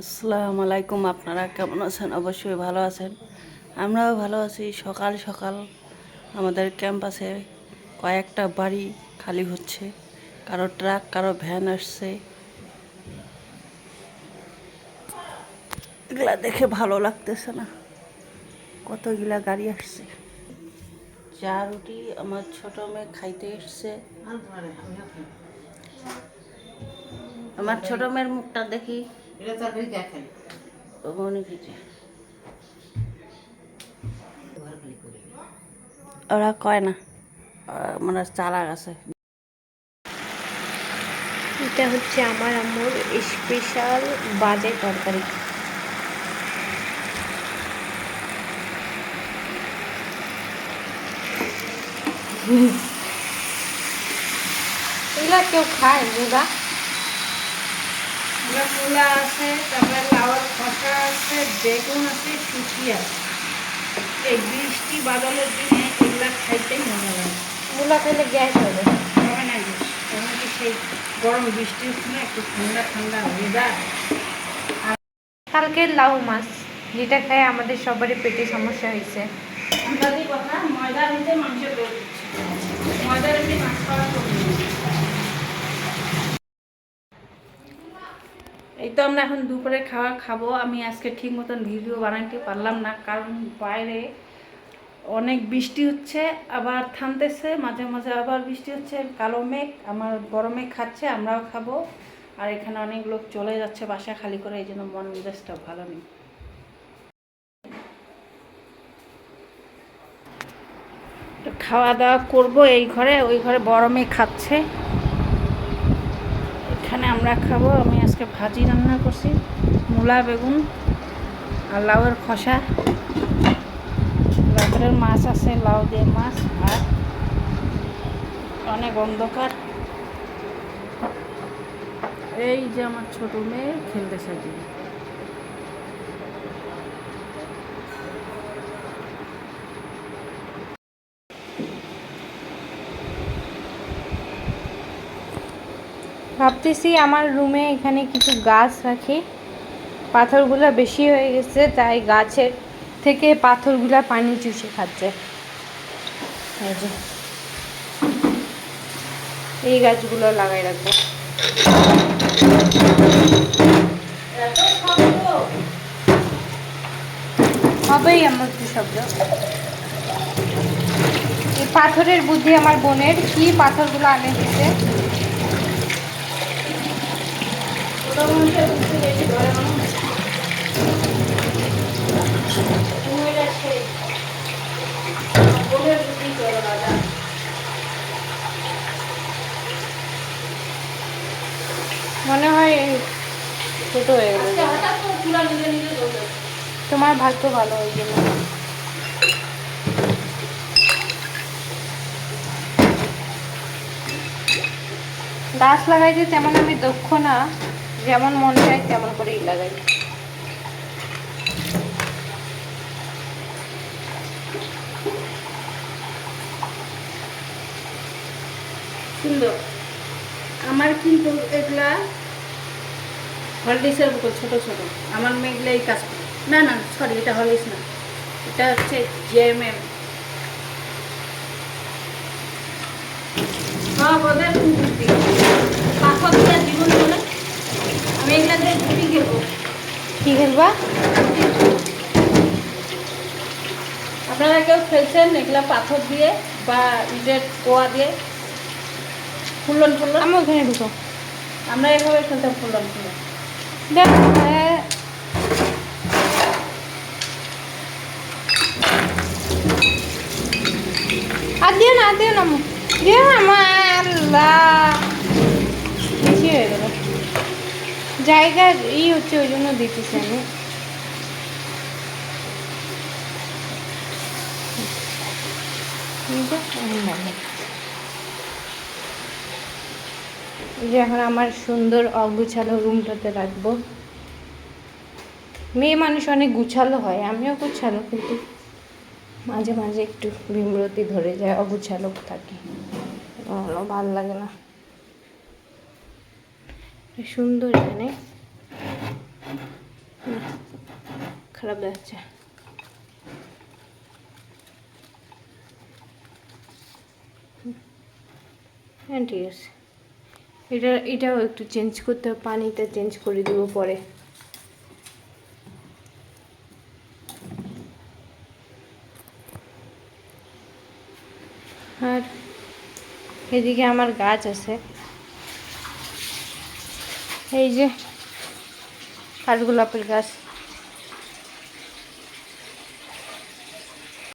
আসসালামু আলাইকুম, আপনারা কেমন আছেন? অবশ্যই ভালো আছেন। আমরাও ভালো আছি। সকাল সকাল আমাদের ক্যাম্পাসে কয়েকটা বাড়ি খালি হচ্ছে। কারও ট্রাক, কারও ভ্যান আসছে। এগুলা দেখে ভালো লাগতেছে না। কতগুলা গাড়ি আসছে। চা, রুটি আমার ছোট মেয়ে খাইতে এসছে। আমার ছোট মেয়ের মুখটা দেখি। এটা তরকারি কে খাই ওরা কয় না মানে চালাক আছে। এটা হচ্ছে আমার আম্মুর স্পেশাল বাজে তরকারি। এগুলা কেউ খায় মুগা মূলা আছে তারপরে লাউর খসা আছে বেগুন আছে সুচি আছে। এই বৃষ্টি বাদলের দিনে এগুলা খাইতেই মজা লাগে মুলা খাইলে গ্যাস হবে হবে না যে তখন কি সেই গরম বৃষ্টির সময় একটু ঠান্ডা ঠান্ডা ওয়েদার কালকে লাউ মাছ যেটা খায় আমাদের সবারই পেটে সমস্যা হয়েছে। কথা ময়দার মধ্যে মাংসের রোগ হচ্ছে ময়দার মধ্যে মাছ খাওয়া করবে এই তো আমরা এখন দুপুরে খাওয়া খাব। আমি আজকে ঠিক মতন ভিডিও বানাইতে পারলাম না, কারণ বাইরে অনেক বৃষ্টি হচ্ছে, আবার থামতেছে, মাঝে মাঝে আবার বৃষ্টি হচ্ছে। কালো মেঘ, আমার বড় মেঘ খাচ্ছে, আমরাও খাব। আর এখানে অনেক লোক চলে যাচ্ছে বাসা খালি করে, এই জন্য মন মেজাজটা ভালো নেই। খাওয়া দাওয়া করব এই ঘরে, ওই ঘরে বড় খাচ্ছে। এখানে আমরা খাব। আমি আজকে ভাজি রান্না করছি। মূলা, বেগুন আর লাউয়ের খসা। রাতের মাছ আছে, লাউ দিয়ে মাছ আর অনেক অন্ধকার। এই যে আমার ছোটো মেয়ে খেলতে দিদি ভাবতেছি আমার রুমে এখানে কিছু গাছ রাখি। পাথরগুলো বেশি হয়ে গেছে, তাই গাছের থেকে পাথরগুলা পানি চুষে খাচ্ছে। এই গাছগুলো লাগাই রাখব। হবেই আমার একটু শব্দ। এই পাথরের বুদ্ধি আমার বোনের, কি পাথরগুলো আনে দিতে মনে হয় ছোট হয়ে গেল। তোমার ভাগ্য ভালো হয়ে গেল। গাছ লাগাইতে তেমন আমি দক্ষ না। যেমন মন চায়, তেমন করেই লাগাই। সুন্দর। আমার কিন্তু এগুলা হলডিসের মতো ছোট ছোট। আমার মেয়েগুলো এই কাজ না না সরি এটা হলডিস না। এটা হচ্ছে জেএমএম সব ওদের বুদ্ধি পাথর দিয়ে জীবন চলে আমি এগুলা দিয়ে গুটি খেলব কি খেলবা আপনারা কেউ খেলছেন এগুলা পাথর দিয়ে বা ইটের কোয়া দিয়ে? ফুলন ফুলন? আমি ওখানে ঢুকো। আমরা এভাবে খেলতাম ফুলন ফুলন। দেখ হ্যাঁ। আর দিও না দিও না। দিও না আমার আল্লাহ। বেশি হয়ে গেল। জায়গা ই হচ্ছে ওই জন্য দিতেছি আমি। যে, এখন আমার সুন্দর অগুছালো রুমটাতে রাখব। মেয়ে মানুষ অনেক গুছালো হয় আমিও গুছালো কিন্তু মাঝে মাঝে একটু বিমরতি ধরে যায় অগুছালো থাকি। ভালো লাগে না। সুন্দর এখানে। খারাপ দেখাচ্ছে। হ্যাঁ ঠিক আছে। এটা, এটাও একটু চেঞ্জ করতে হবে, পানিটা চেঞ্জ করে দেবো পরে। আর এদিকে আমার গাছ আছে। এই যে কাঠগোলাপের গাছ।